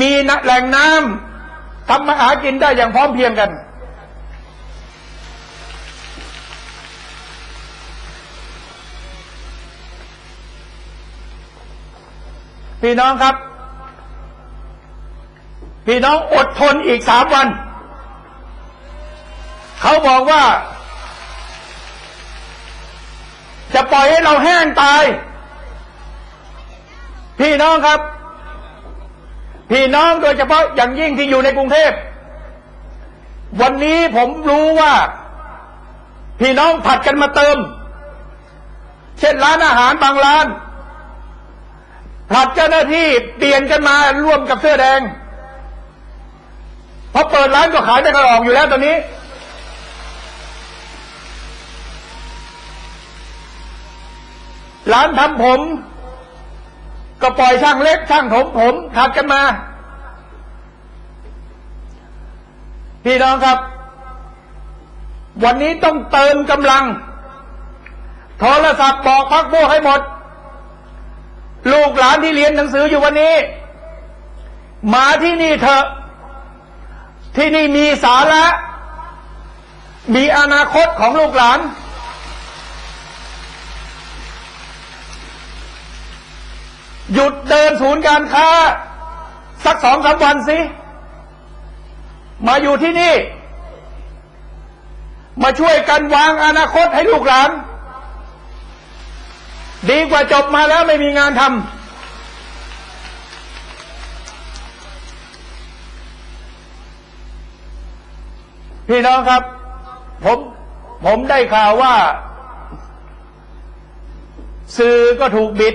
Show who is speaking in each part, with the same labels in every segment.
Speaker 1: มีแหล่งน้ำทำมาหากินได้อย่างพร้อมเพรียงกัน พี่น้องครับ พี่น้องอดทนอีกสามวัน เขาบอกว่า จะปล่อยให้เราแห้งตาย พี่น้องครับ พี่น้องโดยเฉพาะอย่างยิ่งที่อยู่ในกรุงเทพ วันนี้ผมรู้ว่า พี่น้องผัดกันมาเติม เช่นร้านอาหารบางร้านผลัดเจ้าหน้าที่เปลี่ยนกันมาร่วมกับเสื้อแดงพอเปิดร้านก็ขายได้กระออกอยู่แล้วตอนนี้ ร้านทำผม ก็ปล่อยช่างเล็กช่างถมผมถัดกันมา พี่น้องครับ วันนี้ต้องเติมกำลัง โทรศัพท์บอกพักพวกให้หมด ลูกหลานที่เรียนหนังสืออยู่วันนี้ มาที่นี่เถอะที่นี่มีสาระ มีอนาคตของลูกหลาน หยุดเดินศูนย์การค้า สักสองสามวันสิ มาอยู่ที่นี่ มาช่วยกันวางอนาคตให้ลูกหลาน ดีกว่าจบมาแล้วไม่มีงานทำพี่น้องครับ ผมผมได้ข่าวว่า สื่อก็ถูกบิด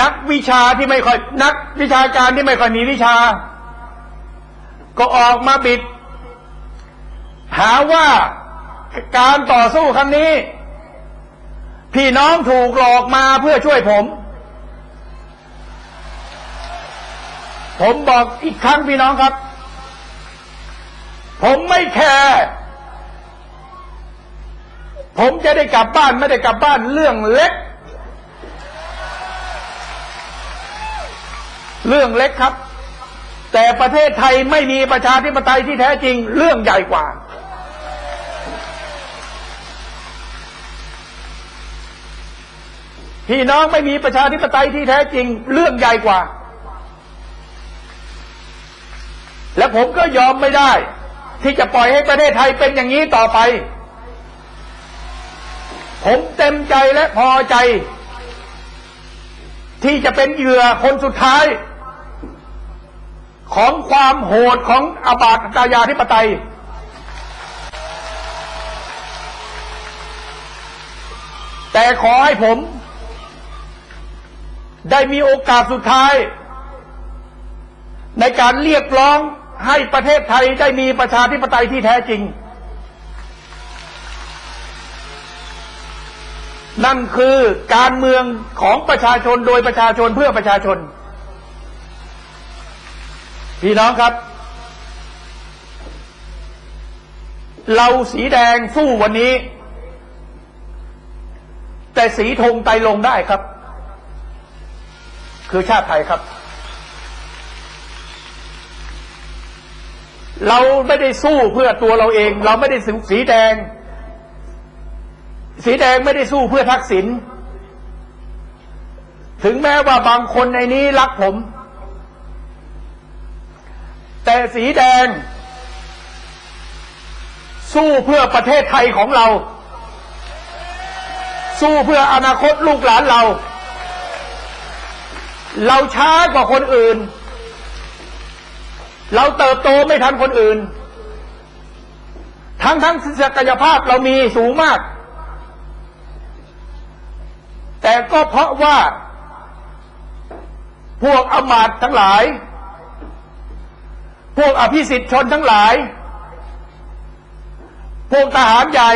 Speaker 1: นักวิชาที่ไม่ค่อย นักวิชาการที่ไม่ค่อยมีวิชา ก็ออกมาบิด หาว่าการต่อสู้ครั้งนี้ พี่น้องถูกหลอกมาเพื่อช่วยผม ผมบอกอีกครั้งพี่น้องครับ ผมไม่แคร์ผมจะได้กลับบ้านไม่ได้กลับบ้านเรื่องเล็ก เรื่องเล็กครับ แต่ประเทศไทยไม่มีประชาธิปไตยที่แท้จริง เรื่องใหญ่กว่า พี่น้องไม่มีประชาธิปไตยที่แท้จริง เรื่องใหญ่กว่า และผมก็ยอมไม่ได้ ที่จะปล่อยให้ประเทศไทยเป็นอย่างนี้ต่อไป ผมเต็มใจและพอใจที่จะเป็นเหยื่อคนสุดท้าย ของความโหดของอาบาตกายาธิปไตย แต่ขอให้ผม ได้มีโอกาสสุดท้าย ในการเรียกร้องให้ประเทศไทยได้มีประชาธิปไตยที่แท้จริง นั่นคือการเมืองของประชาชนโดยประชาชนเพื่อประชาชน พี่น้องครับ เราสีแดงสู้วันนี้ แต่สีธงไตลงได้ครับ คือชาติไทยครับ เราไม่ได้สู้เพื่อตัวเราเอง เราไม่ได้สีแดง สีแดงไม่ได้สู้เพื่อทักษิณถึงแม้ว่าบางคนในนี้รักผม แต่สีแดง สู้เพื่อประเทศไทยของเรา สู้เพื่ออนาคตลูกหลานเรา เราช้ากว่าคนอื่น เราเติบโตไม่ทันคนอื่น ทั้งทั้งศักยภาพเรามีสูงมาก แต่ก็เพราะว่าพวกอมาตย์ทั้งหลาย พวกอภิสิทธิชนทั้งหลาย พวกทหารใหญ่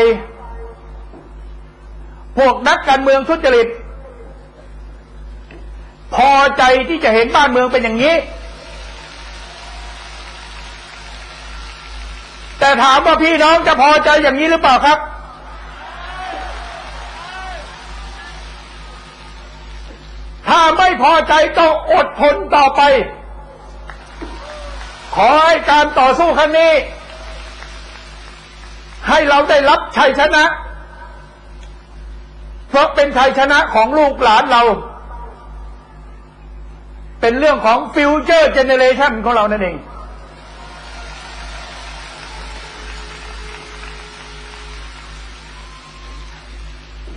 Speaker 1: พวกนักการเมืองทุจริต พอใจที่จะเห็นบ้านเมืองเป็นอย่างนี้ แต่ถามว่าพี่น้องจะพอใจอย่างนี้หรือเปล่าครับ ถ้าถ้าไม่พอใจต้องอดทนต่อไป ขอให้การต่อสู้ครั้งนี้ ให้เราได้รับชัยชนะ เพราะเป็นชัยชนะของลูกหลานเรา เป็นเรื่องของฟิวเจอร์เจเนเรชันของเรานั่นเอง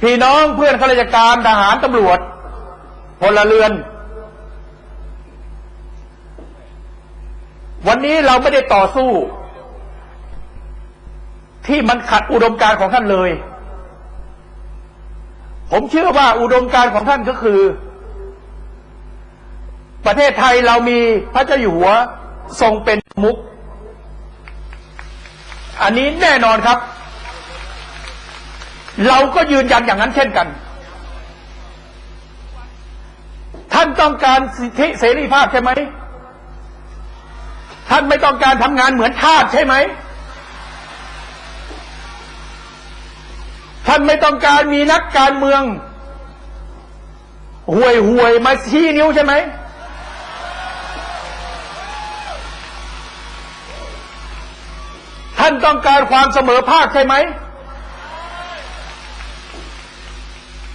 Speaker 1: พี่น้องเพื่อนข้าราชการทหารตำรวจพลเรือน วันนี้เราไม่ได้ต่อสู้ ที่มันขัดอุดมการของท่านเลย ผมเชื่อว่าอุดมการของท่านก็คือ ประเทศไทยเรามีพระเจ้าอยู่หัวทรงเป็นมุก อันนี้แน่นอนครับ เราก็ยืนยันอย่างนั้นเช่นกัน ท่านต้องการสิทธิเสรีภาพใช่ไหมานไม่ต้องการทำงานเหมือนทาสใช่ไหม ท่านไม่ต้องการมีนักการเมืองห่วยห่วยมาชี้นิ้วใช่ไหม ท่านต้องการความเสมอภาคใช่ไหม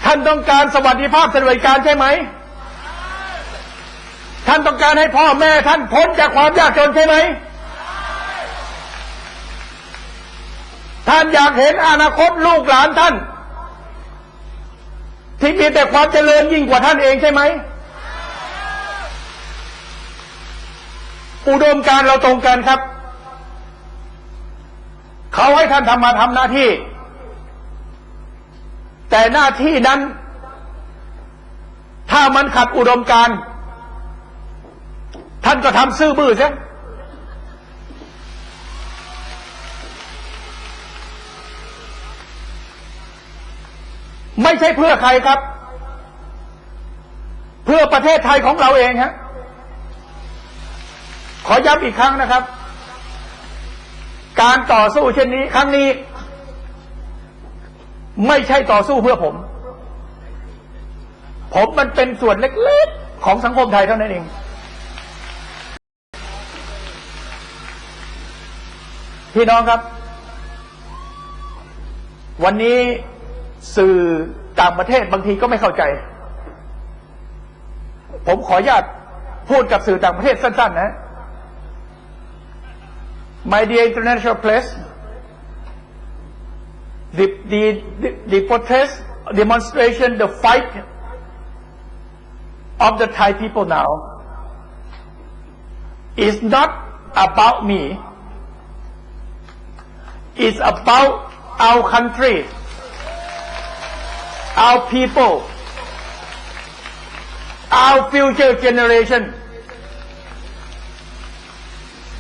Speaker 1: ท่านต้องการสวัสดิภาพสวัสดิการใช่ไหม ท่านต้องการให้พ่อแม่ท่านพ้นจากความยากจนใช่ไหม ท่านอยากเห็นอนาคตลูกหลานท่าน ที่มีแต่ความเจริญยิ่งกว่าท่านเองใช่ไหม อุดมการเราตรงกันครับ เขาให้ท่านทำมาทำหน้าที่ แต่หน้าที่นั้น ถ้ามันขัดอุดมการณ์านก็ทำซื่อบื้อซะไม่ใช่เพื่อใครครับ เพื่อประเทศไทยของเราเองฮะขอย้ำอีกครั้งนะครับ การต่อสู้เช่นนี้ ครั้งนี้ ไม่ใช่ต่อสู้เพื่อผม ผมมันเป็นส่วนเล็ก ๆ ของสังคมไทยเท่านั้นเอง พี่น้องครับ วันนี้สื่อต่างประเทศบางทีก็ไม่เข้าใจ ผมขออนุญาตพูดกับสื่อต่างประเทศสั้น ๆ นะ My dear international press the the the, protest demonstration the fight of the Thai people now is not about me it's about our country our people our future generation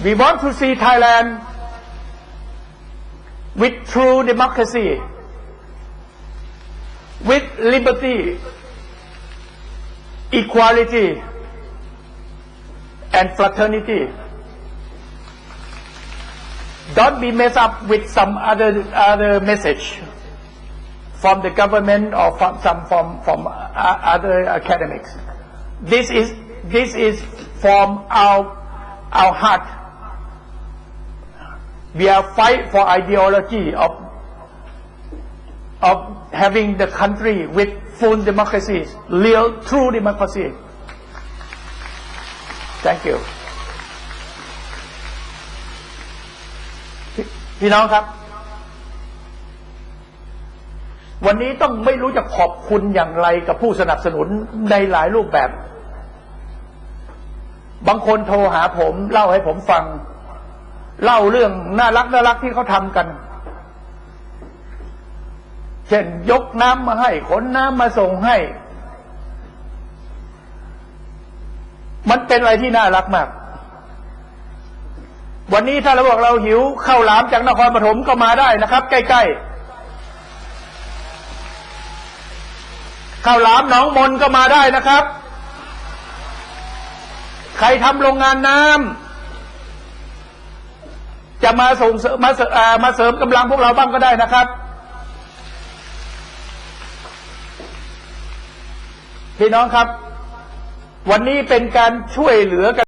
Speaker 1: we want to see Thailand with true democracy, with liberty, equality, and fraternity. Don't be messed up with some other other message from the government or from some from from uh, other academics. This is this is from our our heart. We are fight for ideology of of having the country with full democracy, real true democracy. Thank you. พี่น้องครับ วันนี้ต้องไม่รู้จะขอบคุณอย่างไรกับผู้สนับสนุนในหลายรูปแบบ บางคนโทรหาผม เล่าให้ผมฟัง เล่าเรื่องน่ารักน่ารักที่เขาทำกัน เช่นยกน้ำมาให้ขนน้ำมาส่งให้ มันเป็นอะไรที่น่ารักมาก วันนี้ถ้าเราบอกเราหิวข้าวหลามจากนครปฐมก็มาได้นะครับ ใกล้ๆข้าวหลามหนองมนก็มาได้นะครับ ใครทำโรงงานน้ำจะมาส่งมาเสริมมาเสริมกำลังพวกเราบ้างก็ได้นะครับ พี่น้องครับ วันนี้เป็นการช่วยเหลือกัน